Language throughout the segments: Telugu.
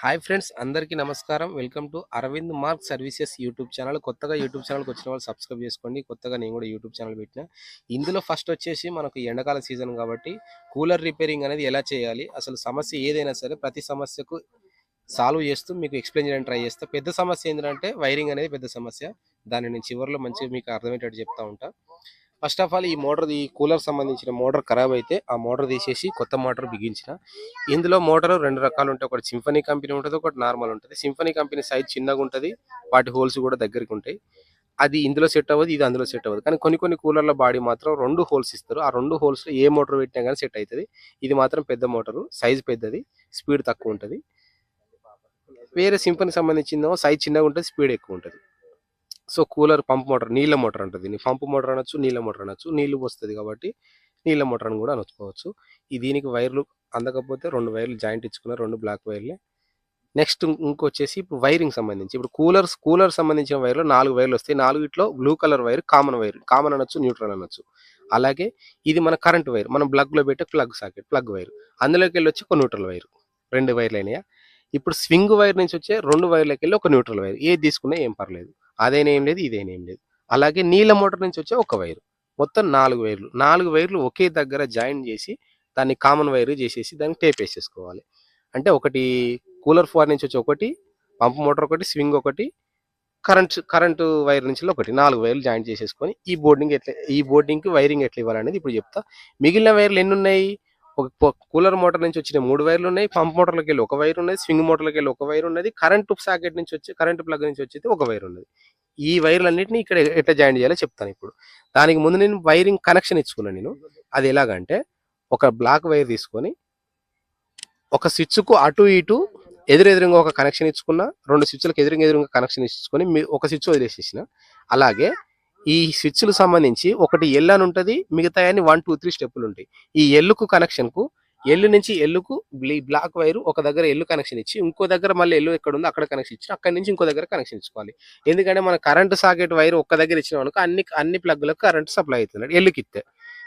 హాయ్ ఫ్రెండ్స్ అందరికీ నమస్కారం. Welcome to Aravind Mark Services YouTube channel. కొత్తగా యూట్యూబ్ ఛానల్కి వచ్చిన వాళ్ళు సబ్స్క్రైబ్ చేసుకోండి. కొత్తగా నేను కూడా యూట్యూబ్ ఛానల్ పెట్టిన. ఇందులో ఫస్ట్ వచ్చేసి మనకు ఎండాకాల సీజన్ కాబట్టి కూలర్ రిపేరింగ్ అనేది ఎలా చేయాలి అసలు సమస్య ఏదైనా సరే ప్రతి సమస్యకు సాల్వ్ చేస్తూ మీకు ఎక్స్ప్లెయిన్ చేయడానికి ట్రై చేస్తా. పెద్ద సమస్య ఏంటంటే వైరింగ్ అనేది పెద్ద సమస్య. దాన్ని నేను చివరిలో మంచిగా మీకు అర్థమయ్యేటట్టు చెప్తా ఉంటా. ఫస్ట్ ఆఫ్ ఆల్ ఈ మోటార్ ఈ కూలర్ సంబంధించిన మోటార్ ఖరాబ్ అయితే ఆ మోటార్ తీసేసి కొత్త మోటార్ బిగించిన. ఇందులో మోటార్ రెండు రకాలు ఉంటాయి. ఒకటి సింఫనీ కంపెనీ ఉంటుంది ఒకటి నార్మల్ ఉంటుంది. సింఫనీ కంపెనీ సైజ్ చిన్నగా ఉంటుంది. వాటి హోల్స్ కూడా దగ్గరికి ఉంటాయి. అది ఇందులో సెట్ అవ్వదు ఇది అందులో సెట్ అవ్వదు. కానీ కొన్ని కొన్ని కూలర్ల బాడీ మాత్రం రెండు హోల్స్ ఇస్తారు. ఆ రెండు హోల్స్లో ఏ మోటార్ పెట్టినా కానీ సెట్ అవుతుంది. ఇది మాత్రం పెద్ద మోటారు సైజ్ పెద్దది స్పీడ్ తక్కువ ఉంటుంది. వేరే సింఫనీ సంబంధించిందేమో సైజ్ చిన్నగా ఉంటుంది స్పీడ్ ఎక్కువ ఉంటుంది. సో కూలర్ పంప్ మోటార్ నీళ్ళ మోటార్ అంటుంది దీన్ని. పంప్ మోటార్ అనొచ్చు నీళ్ళ మోటార్ అనొచ్చు. నీళ్ళు వస్తుంది కాబట్టి నీళ్ళ మోటార్ అని కూడా అనుకోవచ్చు ఈ దీనికి వైర్లు అందకపోతే రెండు వైర్లు జాయింట్ ఇచ్చుకున్న రెండు బ్లాక్ వైర్లే. నెక్స్ట్ ఇంకొచ్చేసి ఇప్పుడు వైరింగ్ సంబంధించి. ఇప్పుడు కూలర్స్ కూలర్ సంబంధించిన వైర్లు నాలుగు వైర్లు వస్తాయి. నాలుగిట్లో blue colour wire common wire common అనొచ్చు న్యూట్రల్ అనొచ్చు. అలాగే ఇది మన కరెంట్ వైర్. మనం ప్లగ్లో పెట్టే ప్లగ్ సాకెట్ ప్లగ్ వైర్. అందులోకి వెళ్ళి వచ్చి ఒక న్యూట్రల్ వైర్. రెండు వైర్లు అయినాయా ఇప్పుడు స్వింగ్ వైర్ నుంచి వచ్చే రెండు వైర్లకి వెళ్ళి ఒక న్యూట్రల్ వైర్. ఏది తీసుకున్నా ఏం పర్లేదు. అదేనేం లేదు ఇదేనేం లేదు. అలాగే నీళ్ళ మోటార్ నుంచి వచ్చే ఒక వైరు. మొత్తం నాలుగు వైర్లు. నాలుగు వైర్లు ఒకే దగ్గర జాయిన్ చేసి దాన్ని కామన్ వైర్ చేసేసి దానికి టేప్ వేసేసుకోవాలి. అంటే ఒకటి కూలర్ ఫోర్ నుంచి వచ్చి ఒకటి పంప్ మోటార్ ఒకటి స్వింగ్ ఒకటి కరెంట్ కరెంటు వైర్ నుంచి ఒకటి. నాలుగు వైర్లు జాయిన్ చేసేసుకొని ఈ బోర్డింగ్ ఎట్లా ఈ బోర్డింగ్కి వైరింగ్ ఎట్లా ఇవ్వాలనేది ఇప్పుడు చెప్తా. మిగిలిన వైర్లు ఎన్ని ఉన్నాయి? ఒక కూలర్ మోటార్ నుంచి వచ్చిన మూడు వైర్లు ఉన్నాయి పంప్ మోటార్లకి వెళ్ళి ఒక వైర్ ఉన్నది స్వింగ్ మోటార్లకి వెళ్ళి ఒక వైర్ ఉన్నది కరెంటు సాకెట్ నుంచి వచ్చి కరెంటు ప్లగ్ నుంచి వచ్చి ఒక వైర్ ఉన్నది. ఈ వైర్లన్నింటినీ ఇక్కడ ఎట్లా జాయిన్ చేయాలో చెప్తాను ఇప్పుడు. దానికి ముందు నేను వైరింగ్ కనెక్షన్ ఇచ్చుకున్నాను నేను. అది ఎలాగంటే ఒక బ్లాక్ వైర్ తీసుకొని ఒక స్విచ్కు అటు ఇటు ఎదురెదురుగా ఒక కనెక్షన్ ఇచ్చుకున్న రెండు స్విచ్లకు ఎదురుగా ఎదురుగా కనెక్షన్ ఇచ్చుకొని ఒక స్విచ్ వదిలేసేసిన. అలాగే ఈ స్విచ్లు సంబంధించి ఒకటి ఎల్ అని ఉంటుంది మిగతా అని వన్ టూ త్రీ స్టెప్పులు ఉంటాయి. ఈ ఎల్లుకు కనెక్షన్కు ఎల్లు నుంచి ఎల్లుకు బ్లాక్ వైర్ ఒక దగ్గర ఎల్లు కనెక్షన్ ఇచ్చి ఇంకో దగ్గర మళ్ళీ ఎల్లు ఎక్కడ ఉందో అక్కడ కనెక్షన్ ఇచ్చి అక్కడ నుంచి ఇంకో దగ్గర కనెక్షన్ ఇచ్చుకోవాలి. ఎందుకంటే మన కరెంట్ సాకెట్ వైర్ ఒక్క దగ్గర ఇచ్చిన అనుకో అన్ని అన్ని ప్లగ్లకు కరెంట్ సప్లై అవుతుంది. ఎల్లుకి ఇస్తే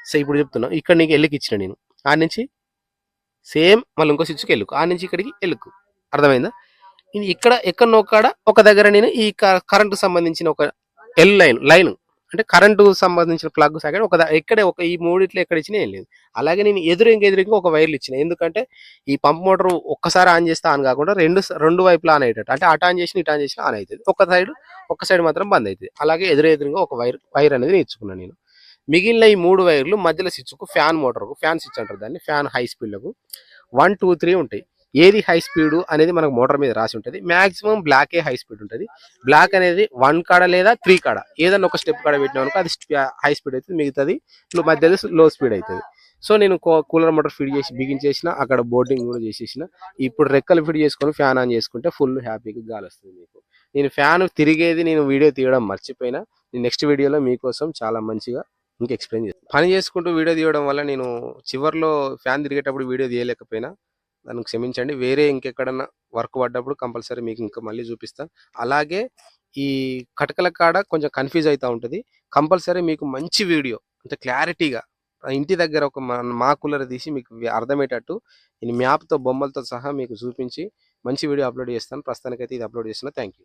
సో ఇప్పుడు చెప్తున్నా ఇక్కడ నీకు ఎల్లుకి ఇచ్చిన నేను. ఆ నుంచి సేమ్ మళ్ళీ ఇంకో స్విచ్కి ఎల్లుకు ఆ నుంచి ఇక్కడికి ఎల్లుకు అర్థమైందా? ఇక్కడ ఎక్కడ కాడ ఒక దగ్గర నేను ఈ కరెంటు సంబంధించిన ఒక ఎల్ లైన్ లైన్ అంటే కరెంటు సంబంధించిన ప్లగ్ సాకెట్ ఒక ఎక్కడే ఒక ఈ మూడిట్లో ఎక్కడ ఇచ్చినా ఏం లేదు. అలాగే నేను ఎదురు ఎదురుగా ఒక వైర్లు ఇచ్చిన. ఎందుకంటే ఈ పంప్ మోటార్ ఒక్కసారి ఆన్ చేస్తే ఆన్ కాకుండా రెండు రెండు వైపులు ఆన్ అయ్యేటట్టు. అంటే అటు ఆన్ చేసిన ఇటు ఆన్ చేసిన ఆన్ అవుతుంది. ఒక సైడ్ ఒక సైడ్ మాత్రం బంద్ అవుతుంది. అలాగే ఎదురు ఎదురుగా ఒక వైర్ వైర్ అనేది నేను ఇచ్చుకున్నాను నేను. మిగిలిన ఈ మూడు వైర్లు మధ్యలో స్విచ్కు ఫ్యాన్ మోటార్కు ఫ్యాన్ స్విచ్ అంటారు దాన్ని ఫ్యాన్ హై స్పీడ్లకు వన్ టూ త్రీ ఉంటాయి. ఏది హై స్పీడ్ అనేది మనకు మోటార్ మీద రాసి ఉంటుంది. మాక్సిమం బ్లాకే హై స్పీడ్ ఉంటుంది. బ్లాక్ అనేది వన్ కాడ లేదా త్రీ కాడ. ఏదన్నా ఒక స్టెప్ కాడ పెట్టినా అనుకో అది హై స్పీడ్ అవుతుంది. మిగతాది లో- మధ్యలో లో స్పీడ్ అవుతుంది. సో నేను కూలర్ మోటార్ ఫిట్ చేసి బిగించేసిన అక్కడ బోర్డింగ్ కూడా చేసేసిన. ఇప్పుడు రెక్కలు ఫిట్ చేసుకొని ఫ్యాన్ ఆన్ చేసుకుంటే ఫుల్ హ్యాపీగా గాలి వస్తుంది మీకు. నేను ఫ్యాన్ తిరిగేది నేను వీడియో తీయడం మర్చిపోయినా. నేను నెక్స్ట్ వీడియోలో మీకోసం చాలా మంచిగా ఇంకా ఎక్స్ప్లెయిన్ చేస్తాను పని చేసుకుంటూ వీడియో తీయడం వల్ల నేను చివర్లో ఫ్యాన్ తిరిగేటప్పుడు వీడియో తీయలేకపోయినా. దానికి క్షమించండి. వేరే ఇంకెక్కడన్నా వర్క్ పడ్డప్పుడు కంపల్సరీ మీకు ఇంకా మళ్ళీ చూపిస్తాను అలాగే ఈ కటకల కాడ కొంచెం కన్ఫ్యూజ్ అవుతూ ఉంటుంది. కంపల్సరీ మీకు మంచి వీడియో అంటే క్లారిటీగా ఇంటి దగ్గర ఒక మా- మా కూలర్ తీసి మీకు అర్థమయ్యేటట్టు నేను మ్యాప్తో బొమ్మలతో సహా మీకు చూపించి మంచి వీడియో అప్లోడ్ చేస్తాను. ప్రస్తుతానికైతే ఇది అప్లోడ్ చేస్తున్నా. Thank you